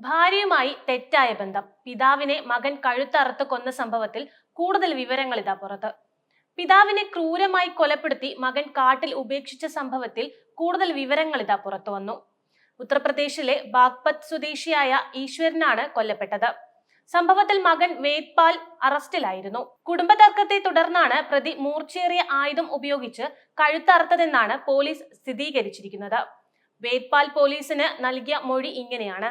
ഭാര്യയുമായി തെറ്റായ ബന്ധം. പിതാവിനെ മകൻ കഴുത്തറുത്ത് കൊന്ന സംഭവത്തിൽ കൂടുതൽ വിവരങ്ങൾ ഇതാ പുറത്ത്. പിതാവിനെ ക്രൂരമായി കൊലപ്പെടുത്തി മകൻ കാട്ടിൽ ഉപേക്ഷിച്ച സംഭവത്തിൽ കൂടുതൽ വിവരങ്ങൾ ഇതാ പുറത്തു വന്നു. ഉത്തർപ്രദേശിലെ ബാഗ്പത് സ്വദേശിയായ ഈശ്വരനാണ് കൊല്ലപ്പെട്ടത്. സംഭവത്തിൽ മകൻ വേദ്പാൽ അറസ്റ്റിലായിരുന്നു. കുടുംബതർക്കത്തെ തുടർന്നാണ് പ്രതി മൂർച്ചേറിയ ആയുധം ഉപയോഗിച്ച് കഴുത്തറുത്തതെന്നാണ് പോലീസ് സ്ഥിരീകരിച്ചിരിക്കുന്നത്. വേദ്പാൽ പോലീസിന് നൽകിയ മൊഴി ഇങ്ങനെയാണ്.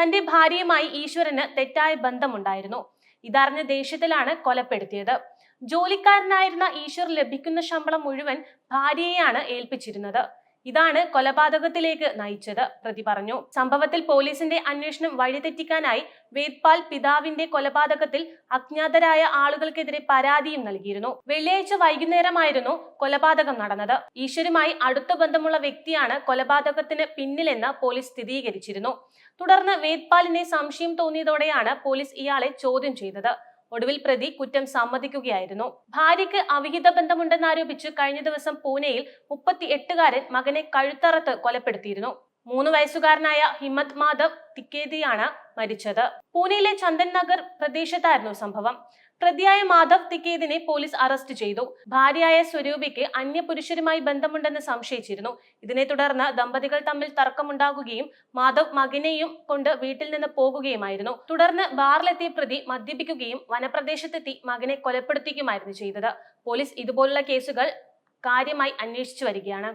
തന്റെ ഭാര്യയുമായി ഈശ്വരന് തെറ്റായ ബന്ധമുണ്ടായിരുന്നു. ഇതറിഞ്ഞ ദേഷ്യത്തിലാണ് കൊലപ്പെടുത്തിയത്. ജോലിക്കാരനായിരുന്ന ഈശ്വർ ലഭിക്കുന്ന ശമ്പളം മുഴുവൻ ഭാര്യയെയാണ് ഏൽപ്പിച്ചിരുന്നത്. ഇതാണ് കൊലപാതകത്തിലേക്ക് നയിച്ചത്. പ്രതി പറഞ്ഞു സംഭവത്തിൽ പോലീസിന്റെ അന്വേഷണം വഴിതെറ്റിക്കാനായി വേദ്പാൽ പിതാവിന്റെ കൊലപാതകത്തിൽ അജ്ഞാതരായ ആളുകൾക്കെതിരെ പരാതിയും നൽകിയിരുന്നു. വെള്ളിയാഴ്ച വൈകുന്നേരമായിരുന്നു കൊലപാതകം നടന്നത്. ഈശ്വരുമായി അടുത്ത ബന്ധമുള്ള വ്യക്തിയാണ് കൊലപാതകത്തിന് പിന്നിലെന്ന് പോലീസ് സ്ഥിരീകരിച്ചിരുന്നു. തുടർന്ന് വേദ്പാലിനെ സംശയം തോന്നിയതോടെയാണ് പോലീസ് ഇയാളെ ചോദ്യം ചെയ്തത്. ഒടുവിൽ പ്രതി കുറ്റം സമ്മതിക്കുകയായിരുന്നു. ഭാര്യയ്ക്ക് അവിഹിത ബന്ധമുണ്ടെന്നാരോപിച്ച് കഴിഞ്ഞ ദിവസം പൂനെയിൽ മുപ്പത്തി എട്ടുകാരൻ മകനെ കഴുത്തറത്ത് കൊലപ്പെടുത്തിയിരുന്നു. മൂന്ന് വയസ്സുകാരനായ ഹിമ്മത് മാധവ് തിക്കേതിയാണ് മരിച്ചത്. പൂനെയിലെ ചന്ദൻ നഗർ പ്രദേശത്തായിരുന്നു സംഭവം. പ്രതിയായ മാധവ് തിക്കേതിനെ പോലീസ് അറസ്റ്റ് ചെയ്തു. ഭാര്യയായ സ്വരൂപിക്ക് അന്യപുരുഷരുമായി ബന്ധമുണ്ടെന്ന് സംശയിച്ചിരുന്നു. ഇതിനെ തുടർന്ന് ദമ്പതികൾ തമ്മിൽ തർക്കമുണ്ടാകുകയും മാധവ് മകനെയും കൊണ്ട് വീട്ടിൽ നിന്ന് പോകുകയുമായിരുന്നു. തുടർന്ന് ബാറിലെത്തിയ പ്രതി മദ്യപിക്കുകയും വനപ്രദേശത്തെത്തി മകനെ കൊലപ്പെടുത്തിക്കുമായിരുന്നു ചെയ്തത്. പോലീസ് ഇതുപോലുള്ള കേസുകൾ കാര്യമായി അന്വേഷിച്ചു വരികയാണ്.